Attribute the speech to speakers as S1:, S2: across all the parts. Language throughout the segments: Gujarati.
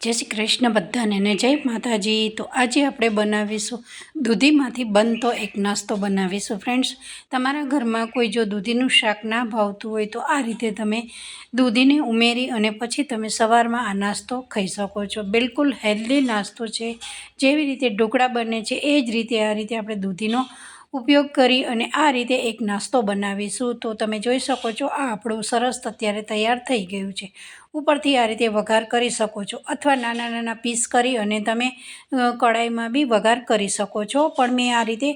S1: જય શ્રી કૃષ્ણ બધાને ને જય માતાજી. તો આજે આપણે બનાવીશું દૂધીમાંથી બનતો એક નાસ્તો બનાવીશું. ફ્રેન્ડ્સ, તમારા ઘરમાં કોઈ જો દૂધીનું શાક ના ભાવતું હોય તો આ રીતે તમે દૂધીને ઉમેરી અને પછી તમે સવારમાં આ નાસ્તો ખાઈ શકો છો. બિલકુલ હેલ્ધી નાસ્તો છે. જેવી રીતે ઢોકળા બને છે, એ જ રીતે આ રીતે આપણે દૂધીનો ઉપયોગ કરી અને આ રીતે એક નાસ્તો બનાવીશું. તો તમે જોઈ શકો છો, આ આપણું સરસ અત્યારે તૈયાર થઈ ગયું છે. ઉપરથી આ રીતે વઘાર કરી શકો છો અથવા નાના નાના પીસ કરી અને તમે કઢાઈમાં બી વઘાર કરી શકો છો. પણ મેં આ રીતે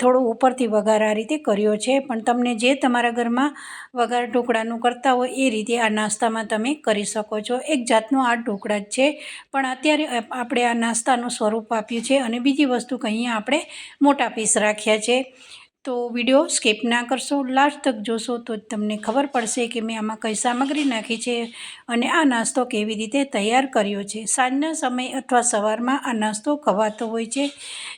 S1: થોડો ઉપરથી વઘાર આ રીતે કર્યો છે. પણ તમને જે તમારા ઘરમાં વઘાર ઢોકળાનું કરતા હોય એ રીતે આ નાસ્તામાં તમે કરી શકો છો. એક જાતનું આ ઢોકળા જ છે. પણ અત્યારે આપણે આ નાસ્તાનું સ્વરૂપ આપ્યું છે અને બીજી વસ્તુ કે અહીંયા આપણે મોટા પીસ રાખ્યા છે. તો વીડિયો સ્કીપ ના કરશો, લાસ્ટ તક જોશો તો તમને ખબર પડશે કે મેં આમાં કઈ સામગ્રી નાખી છે અને આ નાસ્તો કેવી રીતે તૈયાર કર્યો છે. સાંજના સમય અથવા સવારમાં આ નાસ્તો ખવાતો હોય છે.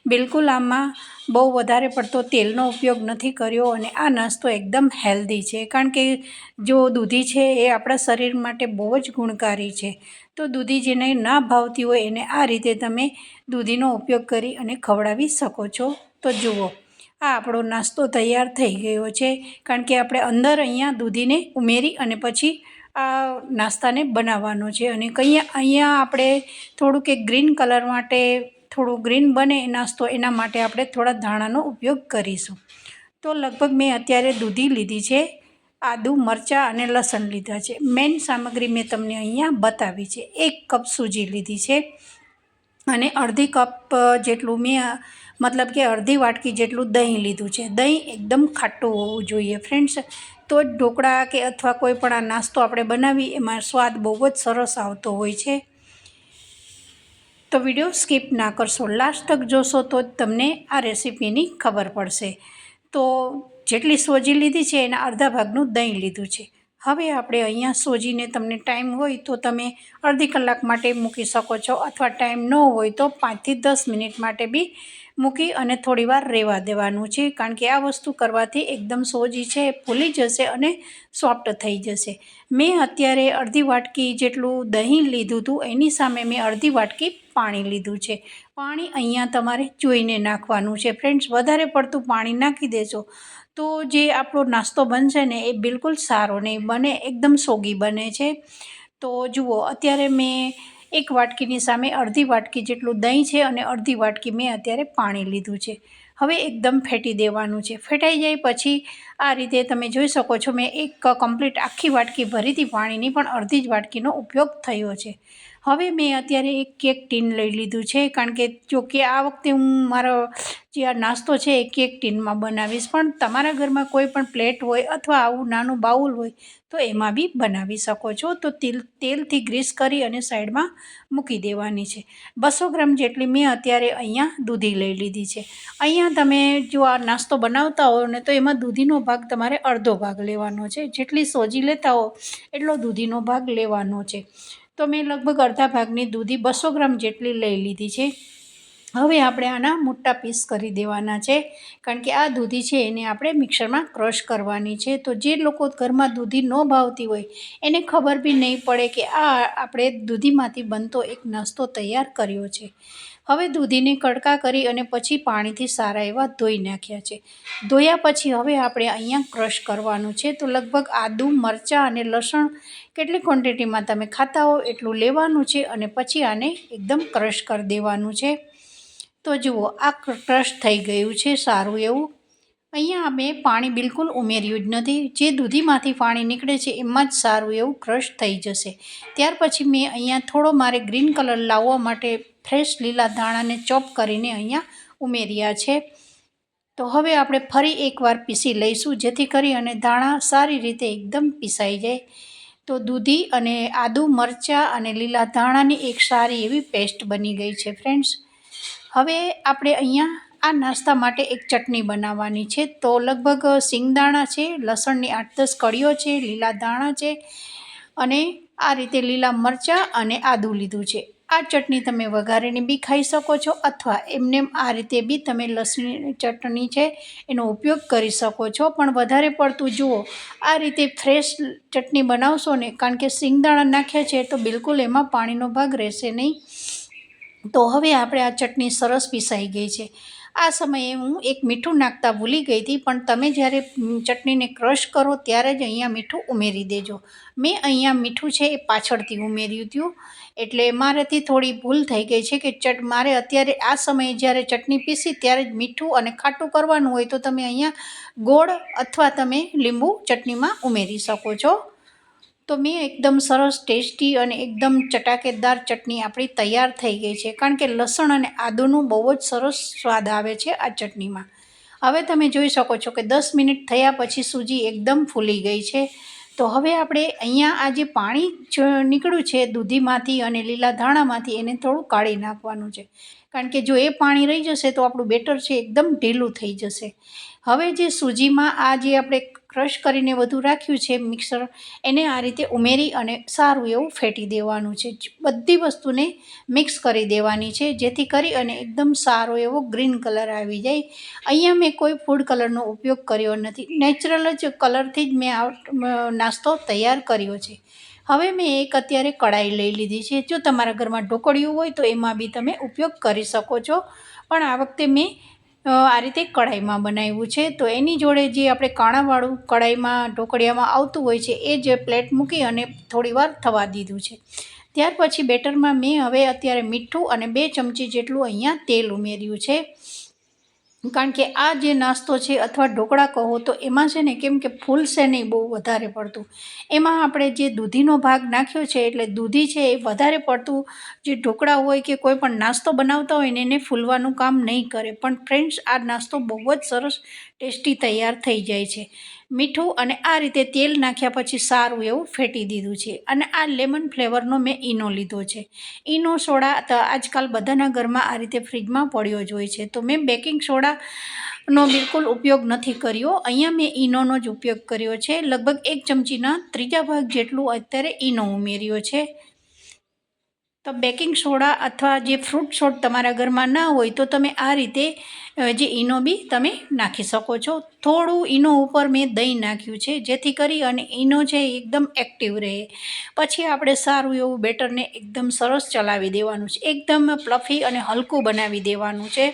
S1: બિલકુલ આમાં બહુ વધારે પડતો તેલનો ઉપયોગ નથી કર્યો અને આ નાસ્તો એકદમ હેલ્ધી છે. કારણ કે જો દૂધી છે એ આપણા શરીર માટે બહુ જ ગુણકારી છે. તો દૂધી જેને ના ભાવતી હોય એને આ રીતે તમે દૂધીનો ઉપયોગ કરી અને ખવડાવી શકો છો. તો જુઓ આ આપણો નાસ્તો તૈયાર થઈ ગયો છે. કારણ કે આપણે અંદર અહીંયા દૂધીને ઉમેરી અને પછી આ નાસ્તાને બનાવવાનો છે. અને કંઈ, અહીંયા આપણે થોડુંક એક ગ્રીન કલર માટે થોડું ગ્રીન બને નાસ્તો, એના માટે આપણે થોડા ધાણાનો ઉપયોગ કરીશું. તો લગભગ મેં અત્યારે દૂધી લીધી છે, આદુ, મરચાં અને લસણ લીધા છે. મેઇન સામગ્રી મેં તમને અહીંયા બતાવી છે. એક કપ સૂજી લીધી છે અને અડધી કપ જેટલું મેં મતલબ કે અડધી વાટકી જેટલું દહીં લીધું છે. દહીં એકદમ ખાટું હોવું જોઈએ ફ્રેન્ડ્સ તો જ ઢોકળા કે અથવા કોઈ પણ આ નાસ્તો આપણે બનાવી એમાં સ્વાદ બહુ જ સરસ આવતો હોય છે. તો વીડિયો સ્કીપ ના કરશો. લાસ્ટ તક જોશો તો જ તમને આ રેસીપીની ખબર પડશે. તો જેટલી સોજી લીધી છે, એના અડધા ભાગનું દહીં લીધું છે. હવે આપણે અહીંયા સોજીને તમને ટાઈમ હોય તો તમે અડધી કલાક માટે મૂકી શકો છો અથવા ટાઈમ ન હોય તો પાંચથી દસ મિનિટ માટે બી મૂકી અને થોડીવાર રહેવા દેવાનું છે. કારણ કે આ વસ્તુ કરવાથી એકદમ સોજી છે એ ફૂલી જશે અને સોફ્ટ થઈ જશે. મેં અત્યારે અડધી વાટકી જેટલું દહીં લીધું હતું, એની સામે મેં અડધી વાટકી પાણી લીધું છે. પાણી અહીંયા તમારે જોઈને નાખવાનું છે. ફ્રેન્ડ્સ, વધારે પડતું પાણી નાખી દેશો તો જે આપણો નાસ્તો બનશે ને એ બિલકુલ સારો નહીં બને, એકદમ સોગી બને છે. તો જુઓ, અત્યારે મેં એક વાટકીની સામે અડધી વાટકી જેટલું દહીં છે અને અડધી વાટકી મેં અત્યારે પાણી લીધું છે. હવે એકદમ ફેટી દેવાનું છે. ફેટાઈ જાય પછી આ રીતે તમે જોઈ શકો છો, મેં એક કમ્પ્લીટ આખી વાટકી ભરી પાણીની પણ અડધી જ વાટકીનો ઉપયોગ થયો છે. હવે મેં અત્યારે એક કેક ટીન લઈ લીધું છે, કારણ કે જો કે આ વખતે હું મારો જે આ નાસ્તો છે એ કેક ટીનમાં બનાવીશ, પણ તમારા ઘરમાં કોઈ પણ પ્લેટ હોય અથવા આવું નાનું બાઉલ હોય, તો એમાં બી બનાવી શકો છો. તો તેલ, તેલથી ગ્રીસ કરી અને સાઈડમાં મૂકી દેવાની છે. બસો ગ્રામ જેટલી મેં અત્યારે અહીંયા દૂધી લઈ લીધી છે. અહીંયા તમે જો આ નાસ્તો બનાવતા હો ને તો એમાં દૂધીનો ભાગ તમારે અડધો ભાગ લેવાનો છે. જેટલી સોજી લેતા હો એટલો દૂધીનો ભાગ લેવાનો છે. તો મેં લગભગ અડધા ભાગની દૂધી બસો ગ્રામ જેટલી લઈ લીધી છે. હવે આપણે આના મોટા પીસ કરી દેવાના છે. કારણ કે આ દૂધી છે એને આપણે મિક્સરમાં ક્રશ કરવાની છે. તો જે લોકો ઘરમાં દૂધી ન ભાવતી હોય, એને ખબર બી નહીં પડે કે આ આપણે દૂધીમાંથી બનતો એક નાસ્તો તૈયાર કર્યો છે. હવે દૂધીને કડકા કરી અને પછી પાણીથી સારા એવા ધોઈ નાખ્યા છે. ધોયા પછી હવે આપણે અહીંયા ક્રશ કરવાનું છે. તો લગભગ આદુ, મરચાં અને લસણ કેટલી ક્વોન્ટિટીમાં તમે ખાતા હો એટલું લેવાનું છે અને પછી આને એકદમ ક્રશ કરી દેવાનું છે. તો જુઓ, આ ક્રશ થઈ ગયું છે, સારું એવું. અહીંયા મેં પાણી બિલકુલ ઉમેર્યું જ નથી. જે દૂધીમાંથી પાણી નીકળે છે એમાં જ સારું એવું ક્રશ થઈ જશે. ત્યાર પછી મેં અહીંયા થોડો મારે ગ્રીન કલર લાવવા માટે ફ્રેશ લીલા દાણાને ચોપ કરીને અહીંયા ઉમેર્યા છે. તો હવે આપણે ફરી એકવાર પીસી લઈશું, જેથી કરી અને દાણા સારી રીતે એકદમ પીસાઈ જાય. તો દૂધી અને આદુ, મરચાં અને લીલા ધાણાની એક સારી એવી પેસ્ટ બની ગઈ છે, ફ્રેન્ડ્સ. હવે આપણે અહીંયા આ નાસ્તા માટે એક ચટણી બનાવવાની છે. તો લગભગ સિંગદાણા છે, લસણની આઠ દસ કળીઓ છે, લીલા દાણા છે અને આ રીતે લીલા મરચાં અને આદું લીધું છે. આ ચટણી તમે વઘારીને બી ખાઈ શકો છો અથવા એમને આ રીતે બી તમે લસણી ચટણી છે એનો ઉપયોગ કરી શકો છો. પણ વધારે પડતું જુઓ, આ રીતે ફ્રેશ ચટણી બનાવશો ને, કારણ કે સિંગદાણા નાખ્યા છે તો બિલકુલ એમાં પાણીનો ભાગ રહેશે નહીં. તો હવે આપણે આ ચટણી સરસ પીસાઈ ગઈ છે. આ સમયે હું એક મીઠું નાખતા ભૂલી ગઈ હતી, પણ તમે જ્યારે ચટણીને ક્રશ કરો ત્યારે જ અહીંયા મીઠું ઉમેરી દેજો. મેં અહીંયા મીઠું છે એ પાછળથી ઉમેર્યું હતું. એટલે મારાથી થોડી ભૂલ થઈ ગઈ છે કે ચટ, મારે અત્યારે આ સમયે જ્યારે ચટણી પીસી ત્યારે જ મીઠું અને ખાટું કરવાનું હોય તો તમે અહીંયા ગોળ અથવા તમે લીંબુ ચટણીમાં ઉમેરી શકો છો. તો મેં એકદમ સરસ ટેસ્ટી અને એકદમ ચટાકેદાર ચટણી આપણી તૈયાર થઈ ગઈ છે. કારણ કે લસણ અને આદુનું બહુ જ સરસ સ્વાદ આવે છે આ ચટણીમાં. હવે તમે જોઈ શકો છો કે દસ મિનિટ થયા પછી સૂજી એકદમ ફૂલી ગઈ છે. તો હવે આપણે અહીંયા આ જે પાણી નીકળ્યું છે દૂધીમાંથી અને લીલા ધાણામાંથી એને થોડું કાઢી નાખવાનું છે. કારણ કે જો એ પાણી રહી જશે તો આપણું બેટર છે, એકદમ ઢીલું થઈ જશે. હવે જે સૂજીમાં આ જે આપણે ક્રશ કરીને બધું રાખ્યું છે મિક્સર, એને આ રીતે ઉમેરી અને સારું એવું ફેટી દેવાનું છે. બધી વસ્તુને મિક્સ કરી દેવાની છે, જેથી કરી અને એકદમ સારો એવો ગ્રીન કલર આવી જાય. અહીંયા મેં કોઈ ફૂડ કલરનો ઉપયોગ કર્યો નથી. નેચરલ જ કલરથી જ મેં આ નાસ્તો તૈયાર કર્યો છે. હવે મેં એક અત્યારે કઢાઈ લઈ લીધી છે. જો તમારા ઘરમાં ઢોકળિયું હોય તો એમાં બી તમે ઉપયોગ કરી શકો છો. પણ આ વખતે મેં આ રીતે કઢાઈમાં બનાવ્યું છે. તો એની જોડે જે આપણે કાણાવાળું કઢાઈમાં, ઢોકળિયામાં આવતું હોય છે, એ જે પ્લેટ મૂકી અને થોડીવાર થવા દીધું છે. ત્યાર પછી બેટરમાં મેં હવે અત્યારે મીઠું અને બે ચમચી જેટલું અહીંયા તેલ ઉમેર્યું છે. કારણ કે આ જે નાસ્તો છે અથવા ઢોકળા કહો, તો એમાં છે ને કેમ કે ફૂલશે નહીં બહુ વધારે પડતું. એમાં આપણે જે દૂધીનો ભાગ નાખ્યો છે, એટલે દૂધી છે એ વધારે પડતું. જે ઢોકળા હોય કે કોઈ પણ નાસ્તો બનાવતા હોય ને એને ફૂલવાનું કામ નહીં કરે. પણ ફ્રેન્ડ્સ, આ નાસ્તો બહુ જ સરસ ટેસ્ટી તૈયાર થઈ જાય છે. મીઠું અને આ રીતે તેલ નાખ્યા પછી સારું એવું ફેટી દીધું છે. અને આ લેમન ફ્લેવરનો મેં ઈનો લીધો છે. ઈનો સોડા આજકાલ બધાના ઘરમાં આ રીતે ફ્રીજમાં પડ્યો જ હોય છે. તો મેં બેકિંગ સોડાનો બિલકુલ ઉપયોગ નથી કર્યો. અહીંયા મેં ઈનોનો જ ઉપયોગ કર્યો છે. લગભગ એક ચમચીના ત્રીજા ભાગ જેટલું અત્યારે ઈનો ઉમેર્યો છે. તો બેકિંગ સોડા અથવા જે ફ્રૂટ સોડ તમારા ઘરમાં ના હોય તો તમે આ રીતે જે ઈનો બી તમે નાખી શકો છો. થોડું ઈનો ઉપર મેં દહીં નાખ્યું છે, જેથી કરી અને ઈનો છે એકદમ એક્ટિવ રહે. પછી આપણે સારું એવું બેટરને એકદમ સરસ ચલાવી દેવાનું છે. એકદમ પ્લફી અને હલકું બનાવી દેવાનું છે.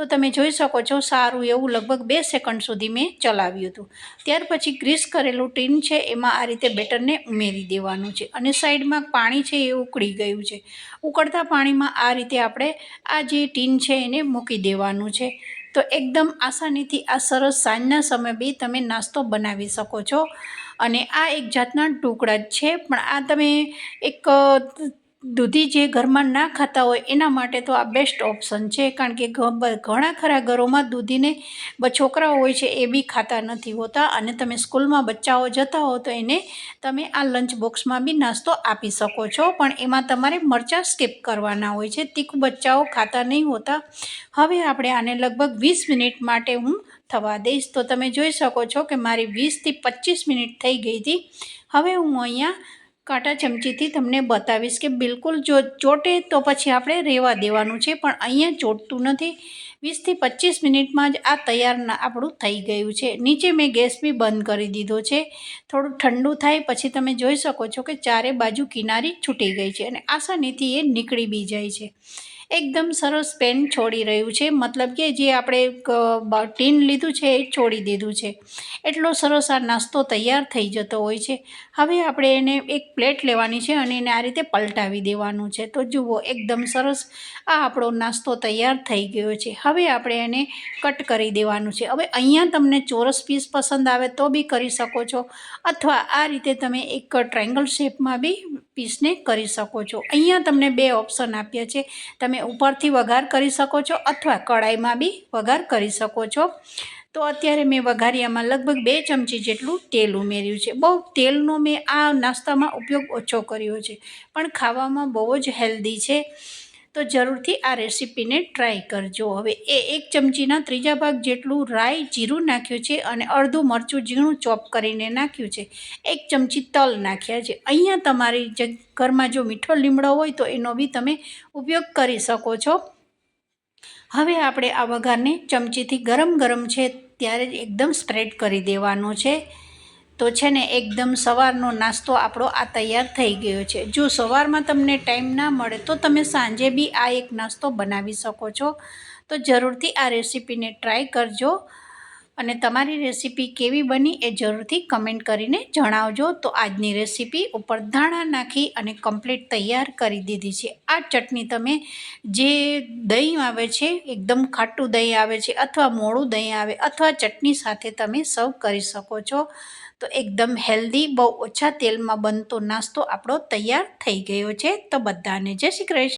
S1: તો તમે જોઈ શકો છો, સારું એવું લગભગ બે સેકન્ડ સુધી મેં ચલાવ્યું હતું. ત્યાર પછી ગ્રીસ કરેલું ટીન છે, એમાં આ રીતે બેટરને ઉમેરી દેવાનું છે અને સાઈડમાં પાણી છે એ ઉકળી ગયું છે. ઉકળતા પાણીમાં આ રીતે આપણે આ જે ટીન છે એને મૂકી દેવાનું છે. તો એકદમ આસાનીથી આ સરસ સાંજના સમય બી તમે નાસ્તો બનાવી શકો છો. અને આ એક જાતના ટુકડા જ છે, પણ આ તમે એક દૂધી જે ઘરમાં ના ખાતા હોય એના માટે તો આ બેસ્ટ ઓપ્શન છે. કારણ કે ઘણા ખરા ઘરોમાં દૂધીને છોકરાઓ હોય છે એ બી ખાતા નથી હોતા અને તમે સ્કૂલમાં બચ્ચાઓ જતા હો તો એને તમે આ લંચ બોક્સમાં બી નાસ્તો આપી શકો છો. પણ એમાં તમારે મરચાં સ્કીપ કરવાના હોય છે. તીખું બચ્ચાઓ ખાતા નહીં હોતા. હવે આપણે આને લગભગ વીસ મિનિટ માટે હું થવા દઈશ. તો તમે જોઈ શકો છો કે મારી વીસથી પચીસ મિનિટ થઈ ગઈ હતી. હવે હું અહીંયા કાંટા ચમચીથી તમને બતાવીશ કે બિલકુલ જો ચોટે તો પછી આપણે રહેવા દેવાનું છે, પણ અહીંયા ચોટતું નથી. વીસથી પચીસ મિનિટમાં જ આ તૈયાર આપણું થઈ ગયું છે. નીચે મેં ગેસ બી બંધ કરી દીધો છે. થોડું ઠંડુ થાય પછી તમે જોઈ શકો છો કે ચારે બાજુ કિનારી છૂટી ગઈ છે અને આસાનીથી એ નીકળી બી જાય છે. એકદમ સરસ પેન છોડી રહ્યું છે. મતલબ કે જે આપણે ટીન લીધું છે એ છોડી દીધું છે. એટલો સરસ આ નાસ્તો તૈયાર થઈ જતો હોય છે. હવે આપણે એને એક પ્લેટ લેવાની છે અને એને આ રીતે પલટાવી દેવાનું છે. તો જુઓ, એકદમ સરસ આ આપણો નાસ્તો તૈયાર થઈ ગયો છે. હવે આપણે એને કટ કરી દેવાનું છે. હવે અહીંયા તમને ચોરસ પીસ પસંદ આવે તો બી કરી શકો છો. અથવા આ રીતે તમે એક ટ્રાયંગલ શેપમાં બી પીસને કરી શકો છો. અહીંયા તમને બે ઓપ્શન આપ્યા છે. તમે ઉપરથી વઘાર કરી શકો છો અથવા કડાઈમાં બી વઘાર કરી શકો છો. તો અત્યારે મેં વઘારિયામાં લગભગ બે ચમચી જેટલું તેલ ઉમેર્યું છે. બહુ તેલનો મેં આ નાસ્તામાં ઉપયોગ ઓછો કર્યો છે. પણ ખાવામાં બહુ જ હેલ્ધી છે. તો જરૂરથી આ રેસીપીને ટ્રાય કરજો. હવે એ એક ચમચીના ત્રીજા ભાગ જેટલું રાઈ જીરું નાખ્યું છે અને અડધું મરચું ઝીણું ચોપ કરીને નાખ્યું છે. એક ચમચી તલ નાખ્યા છે. અહીંયા તમારી જે ઘરમાં જો મીઠો લીમડો હોય તો એનો બી તમે ઉપયોગ કરી શકો છો. હવે આપણે આ વઘારને ચમચીથી ગરમ ગરમ છે ત્યારે જ એકદમ સ્પ્રેડ કરી દેવાનો છે. તો છે ને એકદમ સવારનો નાસ્તો આપણો આ તૈયાર થઈ ગયો છે. જો સવારમાં તમને ટાઈમ ના મળે તો તમે સાંજે બી આ એક નાસ્તો બનાવી શકો છો. તો જરૂરથી આ રેસીપીને ટ્રાય કરજો અને તમારી રેસીપી કેવી બની એ જરૂરથી કમેન્ટ કરીને જણાવજો. તો આજની રેસીપી ઉપર ધાણા નાખી અને કમ્પ્લીટ તૈયાર કરી દીધી છે. આ ચટણી તમે જે દહીં આવે છે, એકદમ ખાટું દહીં આવે છે અથવા મોળું દહીં આવે અથવા ચટણી સાથે તમે સર્વ કરી શકો છો. તો એકદમ હેલ્ધી, બહુ ઓછા તેલમાં બનતો નાસ્તો આપણો તૈયાર થઈ ગયો છે. તો બધાને જય શ્રી કૃષ્ણ.